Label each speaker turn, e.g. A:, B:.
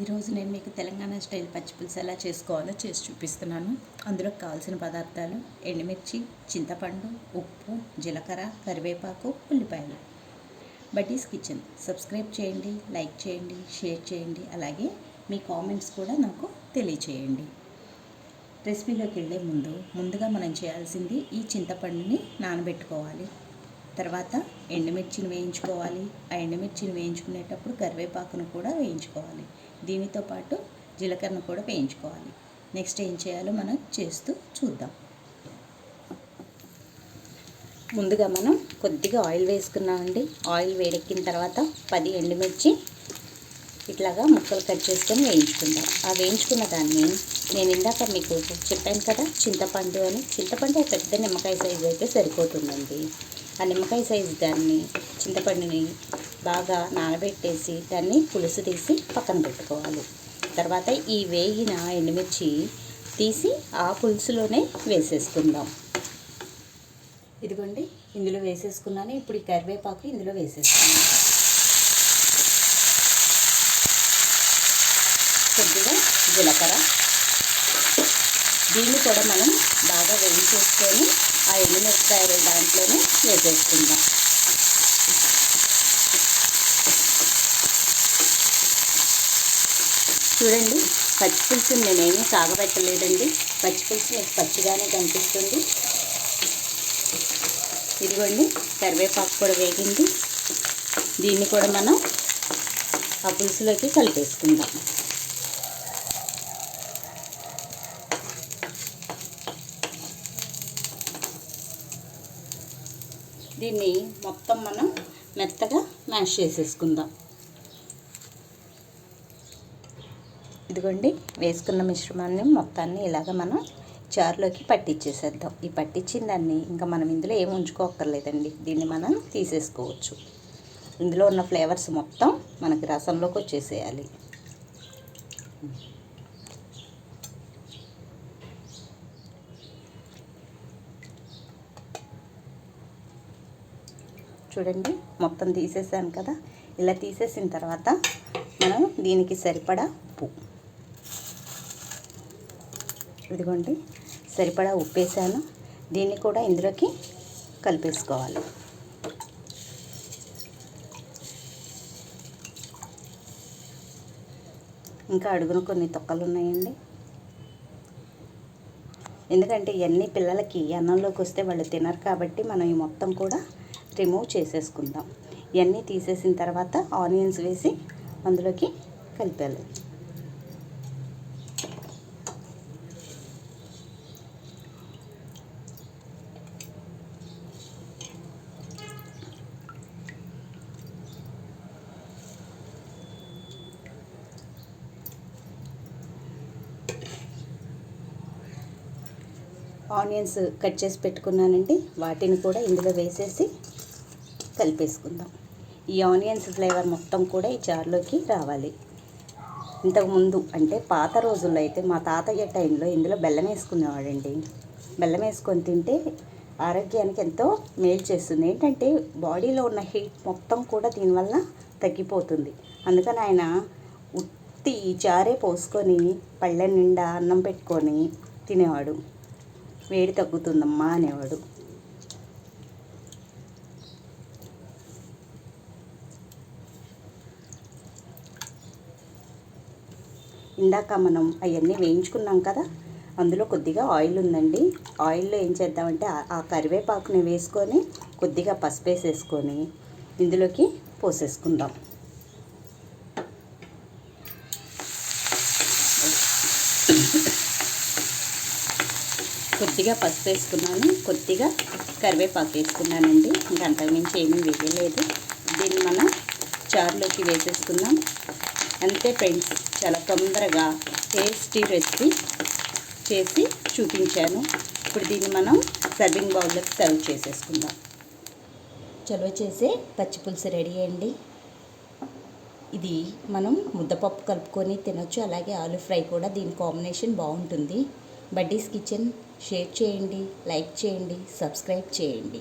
A: ఈరోజు నేను మీకు తెలంగాణ స్టైల్ పచ్చిపులుసు ఎలా చేసుకోవాలో చేసి చూపిస్తున్నాను. అందులో కావాల్సిన పదార్థాలు ఎండుమిర్చి చింతపండు ఉప్పు జీలకర్ర కరివేపాకు ఉల్లిపాయలు. Buddies kitchen. సబ్స్క్రైబ్ చేయండి లైక్ చేయండి షేర్ చేయండి అలాగే మీ కామెంట్స్ కూడా నాకు తెలియచేయండి. రెసిపీలోకి వెళ్ళే ముందు ముందుగా మనం చేయాల్సింది ఈ చింతపండుని నానబెట్టుకోవాలి. తర్వాత ఎండుమిర్చిని వేయించుకోవాలి. ఆ ఎండుమిర్చిని వేయించుకునేటప్పుడు కరివేపాకును కూడా వేయించుకోవాలి. దీనితో పాటు జీలకర్రను కూడా వేయించుకోవాలి. నెక్స్ట్ ఏం చేయాలో మనం చేస్తూ చూద్దాం. ముందుగా మనం కొద్దిగా ఆయిల్ వేసుకున్నామండి. ఆయిల్ వేడెక్కిన తర్వాత పది ఎండుమిర్చి ఇట్లాగా ముక్కలు కట్ చేసుకొని వేయించుకుందాం. ఆ వేయించుకున్న దాన్ని నేను ఇందాక మీకు చెప్పాను కదా చింతపండు అని. చింతపండు ఒక పెద్ద నిమ్మకాయ సైజు అయితే సరిపోతుందండి. ఆ నిమ్మకాయ సైజు దాన్ని చింతపండుని బాగా నానబెట్టేసి దాన్ని పులుసు తీసి పక్కన పెట్టుకోవాలి. తర్వాత ఈ వేగిన ఎండుమిర్చి తీసి ఆ పులుసులోనే వేసేసుకుందాం. ఇదిగోండి ఇందులో వేసేసుకున్నాను. ఇప్పుడు ఈ కరివేపాకు ఇందులో వేసేసుకున్నాను కొద్దిగా జీలకర్ర దీన్ని కూడా మనం బాగా వేయించేసుకొని ఆ ఎండుమిరపకాయలు దాంట్లోనే వేసేసుకుందాం. చూడండి పచ్చిపులుసు నేనేమీ సాగబెట్టలేదండి పచ్చిపులుసు మీకు పచ్చిగానే కనిపిస్తుంది. ఇదిగోండి కరివేపాకు కూడా వేగింది. దీన్ని కూడా మనం ఆ పులుసులోకి కలిపేసుకుందాం. దీన్ని మొత్తం మనం మెత్తగా మ్యాష్ చేసేసుకుందాం. ఇదిగోండి వేసుకున్న మిశ్రమాన్ని మొత్తాన్ని ఇలాగ మనం చారులోకి పట్టించేసేద్దాం ఈ పట్టించిన దాన్ని ఇంకా మనం ఇందులో ఏమి ఉంచుకోకర్లేదండి దీన్ని మనం తీసేసుకోవచ్చు. ఇందులో ఉన్న ఫ్లేవర్స్ మొత్తం మనకి రసంలోకి వచ్చేసేయాలి. చూడండి మొత్తం తీసేసాను కదా. ఇలా తీసేసిన తర్వాత మనం దీనికి సరిపడా ఉప్పు. ఇదిగోండి సరిపడా ఉప్పు వేసాను. దీన్ని కూడా ఇందులోకి కలిపేసుకోవాలి. ఇంకా అడుగున కొన్ని తొక్కలు ఉన్నాయండి. ఎందుకంటే ఇవన్నీ పిల్లలకి అన్నంలోకి వస్తే వాళ్ళు తినరు కాబట్టి మనం ఈ మొత్తం కూడా రిమూవ్ చేసేసుకుందాం. ఇవన్నీ తీసేసిన తర్వాత ఆనియన్స్ వేసి అందులోకి కలిపాలి ఆనియన్స్ కట్ చేసి పెట్టుకున్నానండి. వాటిని కూడా ఇందులో వేసేసి కలిపేసుకుందాం. ఈ ఆనియన్స్ ఫ్లేవర్ మొత్తం కూడా ఈ చారులోకి రావాలి. ఇంతకుముందు అంటే పాత రోజుల్లో అయితే మా తాతయ్య టైంలో ఇందులో బెల్లం వేసుకునేవాడండి. బెల్లం వేసుకొని తింటే ఆరోగ్యానికి ఎంతో మేలు చేస్తుంది. ఏంటంటే బాడీలో ఉన్న హీట్ మొత్తం కూడా దీనివల్ల తగ్గిపోతుంది. అందుకని ఆయన ఉత్తి చారే పోసుకొని పళ్ళ నిండా అన్నం పెట్టుకొని తినేవాడు. వేడి తగ్గుతుందమ్మా అనేవాడు. ఇందాక మనం అవన్నీ వేయించుకున్నాం కదా అందులో కొద్దిగా ఆయిల్ ఉందండి. ఆయిల్లో ఏం చేద్దామంటే ఆ కరివేపాకుని వేసుకొని కొద్దిగా పసుపు వేసేసుకొని ఇందులోకి పోసేసుకుందాం. కొద్దిగా పసుపు వేసుకున్నాను. కొద్దిగా కరివేపాకు వేసుకున్నానండి. ఇంకా అంతకుమించి ఏమీ వేయలేదు. దీన్ని మనం చారులోకి వేసేసుకుందాం. అంతే ఫ్రెండ్స్ చాలా తొందరగా టేస్టీ రెసిపీ చేసి చూపించాను. ఇప్పుడు దీన్ని మనం సర్వింగ్ బౌల్లోకి సర్వ్ చేసేసుకుందాం. చలువ చేసే పచ్చిపులుసు రెడీ అండి. ఇది మనం ముద్దపప్పు కలుపుకొని తినొచ్చు. అలాగే ఆలు ఫ్రై కూడా దీని కాంబినేషన్ బాగుంటుంది. బడ్డీస్ కిచెన్ షేర్ చేయండి లైక్ చేయండి సబ్స్క్రైబ్ చేయండి.